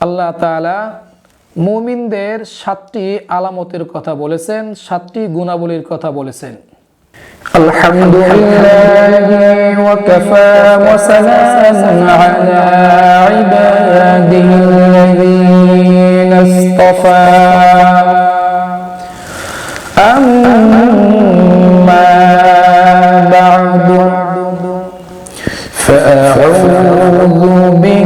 আল্লাহ তাআলা মুমিনদের সাতটি আলামতের কথা বলেছেন সাতটি গুণাবলীর কথা বলেছেন الحمد لله وكفى وسلام على عباده الذين اصطفى أما بعد فأعوذ بالله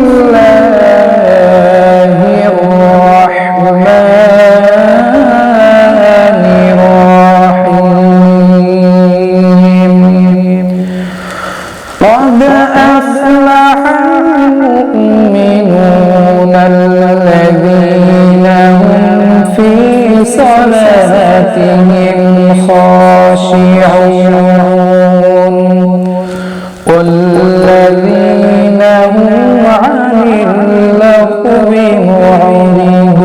صلاتهم خاشعون والذين هم عن اللغو معرضون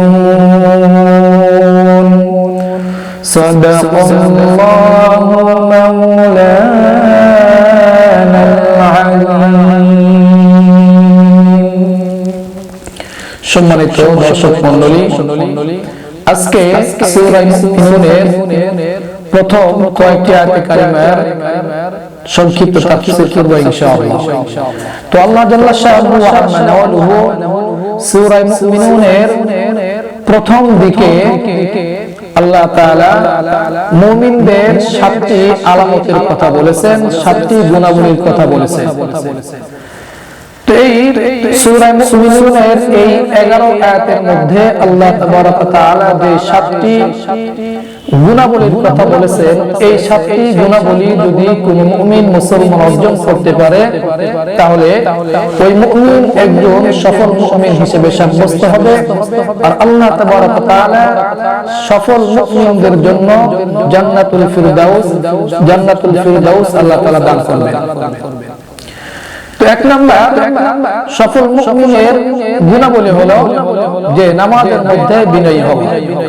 صدق الله مولانا العظيم সম্মানিত দর্শক মণ্ডলী আজকে সূরা প্রথম কয়েকটি আয়াতে কারিমার সংক্ষিপ্ত তাফসীর করব ইনশাআল্লাহ। তো আল্লাহ জাল্লা শাআহু ওয়া আমানাহু সূরা মুমিনুনের প্রথম দিকে আল্লাহ তাআলা মুমিনদের সাতটি আলামতের কথা বলেছেন, সাতটি গুণাবলীর কথা বলেছেন। তো এই সূরা মুমিনুনের এই 11 আয়াতের মধ্যে আল্লাহ তাবারক তাআলা যে সাতটি গুণাবলীর কথা বলেছেন, এই সাতটি গুণাবলী যদি কোনো মুমিন মুসলমান অর্জন করতে পারে, তাহলে ওই মুমিন একজন সফল মুমিন হিসেবে সাব্যস্ত হবে। আর আল্লাহ সফল মুমিনদের জন্য জান্নাতুল ফিরদাউস জান্নাতুল ফিরদাউস আল্লাহ দান করবেন। তো এক নাম্বার সফল মুমিনের গুণাবলী হলো যে নামাজের মধ্যে বিনয়ী হবে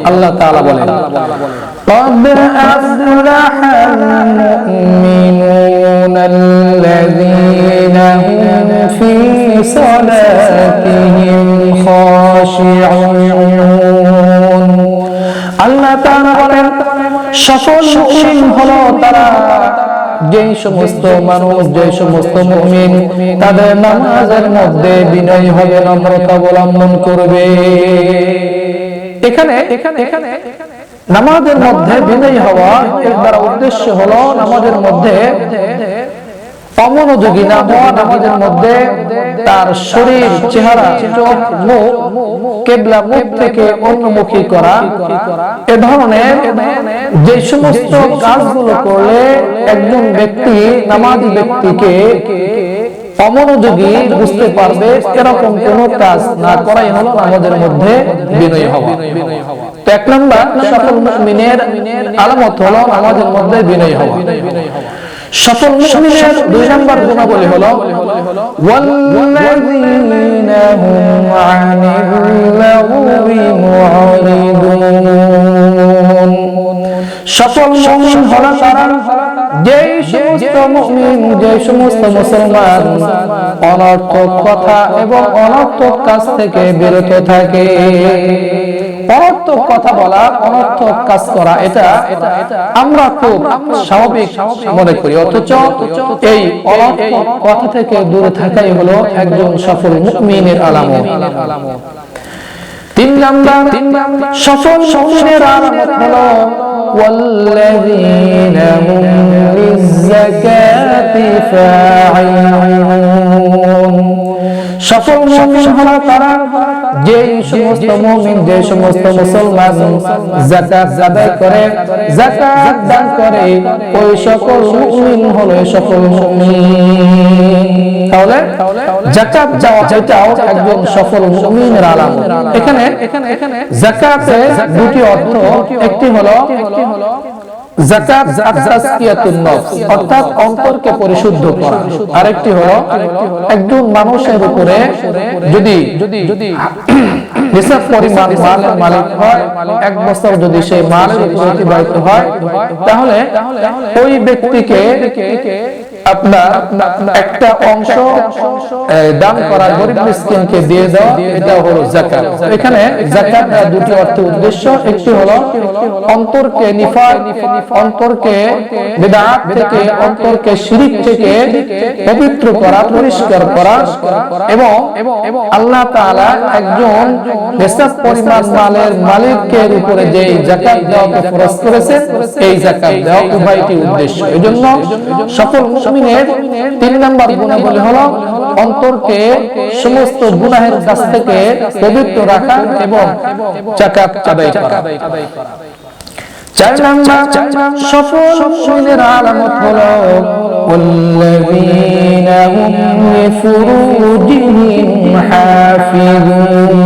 আল্লাহ তাআলা বলেন قد أفلح المؤمنون الذين هم في صلاتهم خاشعون আল্লাহ তাআলা বলেন সফল মুমিন হলো তারা যেই সমস্ত মানুষ যে সমস্ত মুমিন, তাদের নামাজের মধ্যে বিনয় হবে, নম্রতা অবলম্বন করবে। এখানে এখানে এখানে নামাজের মধ্যে বিনয় হওয়া, এর দ্বারা উদ্দেশ্য হলো নামাজের মধ্যে অমনোযোগী না হওয়া নামাজের মধ্যে তার শরীর চেহারা চোখ মুখ কেবলা মুখ থেকে অন্যমুখী করা। এ ধরনের যে সমস্ত কাজগুলো করলে একজন ব্যক্তি নামাজি ব্যক্তিকে অমনোযোগী বুঝতে পারবে এরকম কোন কাজ না করাই হলো আমাদের মধ্যে বিনয় হওয়া। তো এক নম্বর সফল মুমিনের আলামত হলো আমাদের মধ্যে বিনয় হওয়া। সফল সবশেষ দুই গুণাবলী হলো, ওয়াল্লাযীনা হুম সফল মুমিন হলো তারা সমস্ত মুমিন সমস্ত মুসলমান অনর্থক কথা এবং অনর্থক কাজ থেকে বিরত থাকে। অনর্থক কথা বলা অনর্থক কাজ করা এটা আমরা খুব স্বাভাবিক মনে করি অথচ এই অনর্থক কথা থেকে দূরে থাকাই হলো একজন সফল মুমিনের আলামত তিন নাম্বার সফল মুমিনের আলামত হলো والذين هم للزكاة فاعلون সফল মুমিন হলো তারা যেই সমস্ত মুমিন যে সমস্ত মুসলমান যাকাত আদায় করে যাকাত দান করে ওই সকল মুমিন হলো সকল মুমিন। তাহলে যাকাত দেওয়া এটাও একজন সফল মুমিনের আলামত। এখানে এখানে যাকাতে দুটি অর্থ একটি হলো জাকাত তাজকিয়াতুন নফস, অর্থাৎ আরেকটি হলো, একজন মানুষের উপরে যদি হিসাব পরিমাণ মালের মালিক হয়, এক বছর যদি সেই মালের অতিবাহিত হয়, তাহলে ওই ব্যক্তিকে আপনার একটা অংশ দান করা গরিব মিসকিনকে দিয়ে দেওয়া, এটা হলো যাকাত। এখানে যাকাত দুটি অর্থ উদ্দেশ্য। একটি হলো অন্তরকে নিফাক, অন্তরকে বিদআত থেকে, অন্তরকে শিরিক থেকে পবিত্র করা, পরিষ্কার করা এবং আল্লাহ তাআলা একজন নিসাব পরিমাণ মালের মালিকের উপরে যে যাকাত দেওয়াকে ফরজ করেছেন, এই যাকাত দেওয়া উভয়টি উদ্দেশ্য। এজন্য সকল মুমিনের তিন নাম্বার গুণাবলী হলো অন্তরকে সমস্ত গুনাহের কাছ থেকে পবিত্র রাখা এবং যাকাত আদায় করা চার নাম্বার সফল মুমিনের আলামত হলো والذين هم لفروجهم حافظون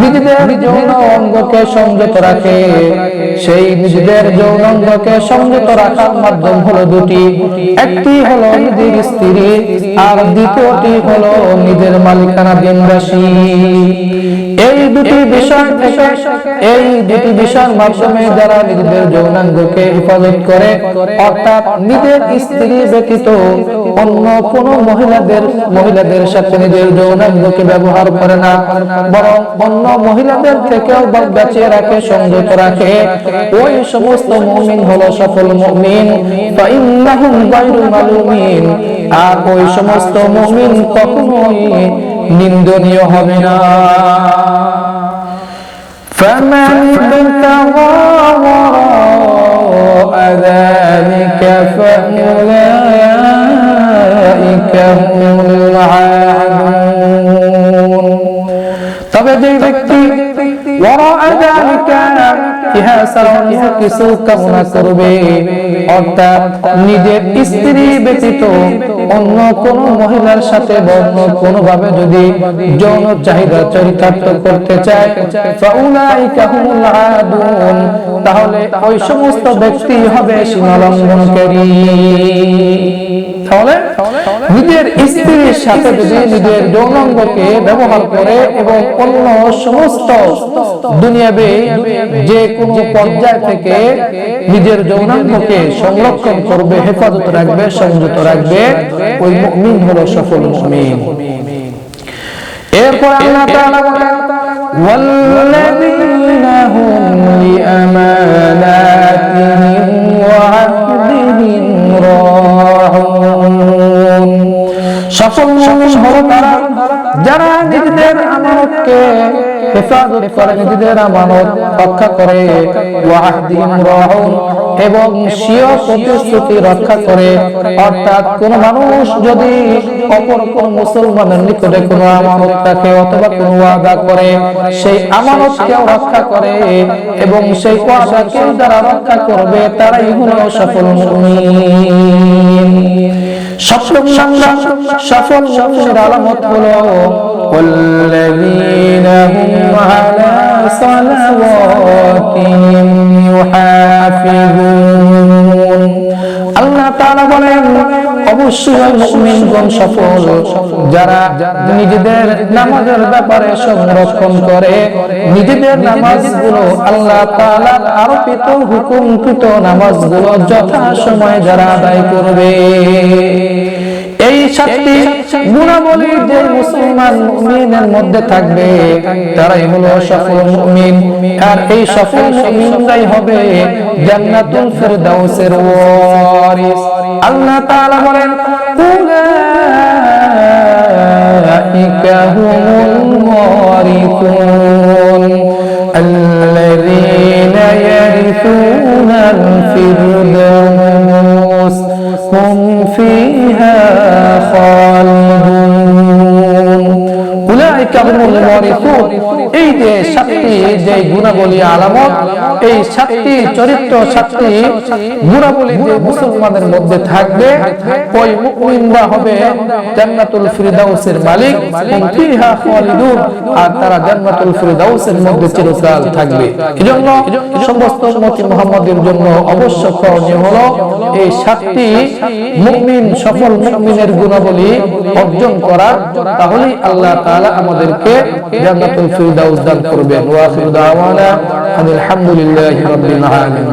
নিজেদের যৌন অঙ্গকে সংযত রাখে। সেই নিজেদের যৌন অঙ্গকে সংযত রাখার মাধ্যম হলো দুটি। একটি হলো নিজের স্ত্রী, আর দ্বিতীয়টি হলো নিজের মালিকানা দিনবাসী এই দুটি বিষয় থেকে, এই দুটি বিষয়ের মাধ্যমে যারা নিজেদের যৌনাঙ্গকে হেফাজত করে, অর্থাৎ নিজের স্ত্রী ব্যতীত অন্য কোন মহিলাদের মহিলাদের সাথে নিজের যৌনাঙ্গকে ব্যবহার করে না, বরং অন্য মহিলাদের থেকেও বা- বাঁচিয়ে রাখে সংযত রাখে ওই সমস্ত মুমিন হলো সফল মুমিন ফাইন্নাহুম গায়রু মালুমিন আর ওই সমস্ত মুমিন কখনোই নিন্দনীয় হবে না فمن ابتغى وراء ذلك فأولئك هم وراء ذلك ইহা ছাড়া অন্য কিছু কামনা করবে অর্থাৎ নিজের স্ত্রী ব্যতীত অন্য কোন মহিলার সাথে বর্ণ কোনোভাবে যদি যৌন চাহিদা চরিতার্থ করতে চায়, তাহলে ওই সমস্ত ব্যক্তি হবে সীমালঙ্ঘনকারী তাহলে নিজের স্ত্রীর সাথে যদি নিজের যৌনাঙ্গকে ব্যবহার করে এবং অন্য সমস্ত দুনিয়াবে যে কোনো পর্যায় থেকে নিজের যৌনাঙ্গকে সংরক্ষণ করবে হেফাজত রাখবে সংযত রাখবে ওই মুমিন হলো সফল মুমিন এরপর আল্লাহ তাআলা বলেন والذين হেফাজত করে নিজেদের আমানত রক্ষা করে এবং স্বীয় প্রতিশ্রুতি রক্ষা করে। অর্থাৎ কোন মানুষ যদি অপর কোন মুসলমানের নিকটে কোনো আমানত রাখে অথবা কোন ওয়াদা করে, সেই আমানতকেও রক্ষা করে এবং সেই ওয়াদাকেও যারা রক্ষা করবে, তারাই হলো সফল মুমিন। সফল সফল আলামত হলো والذين هم على صلواتهم يحافظون আল্লাহ তাআলা বলেন অবশ্যই মুমিনগণ সফল যারা নিজেদের নামাজের ব্যাপারে সংরক্ষণ করে নিজেদের নামাজগুলো আল্লাহ তাআলার আরোপিত হুকুমকৃত নামাজগুলো যথা সময়ে যারা আদায় করবে এই সাতটি গুণাবলী যে মুসলমান মুমিনের মধ্যে থাকবে, তারাই হলো সফল মুমিন। আর এই সফল মুমিনরাই হবে, জান্নাতুল ফেরদাউসের ওয়ারিস। আল্লাহ তাআলা বলেন, উলাইকা হুমুল ওয়ারিসুন, আল্লাযীনা ইয়ারিসুনাল ফিরদাউস। فيها خالدون মুসলমানের মধ্যে থাকবে, ওই হবে জান্নাতুল ফিরদাউসের মালিক আর তারা জান্নাতুল ফিরদাউসের মধ্যে চিরকাল থাকবে। এজন্য সমস্ত জন্য অবশ্য করণীয় হলো এই সাতটি মুমিন, সফল গুণাবলী অর্জন করা। তাহলেই আল্লাহ তাআলা আমাদেরকে জান্নাতুল ফিরদাউস দান করবেন। ওয়া আখিরু দাওয়ানা আলহামদুলিল্লাহি রাব্বিল আলামিন।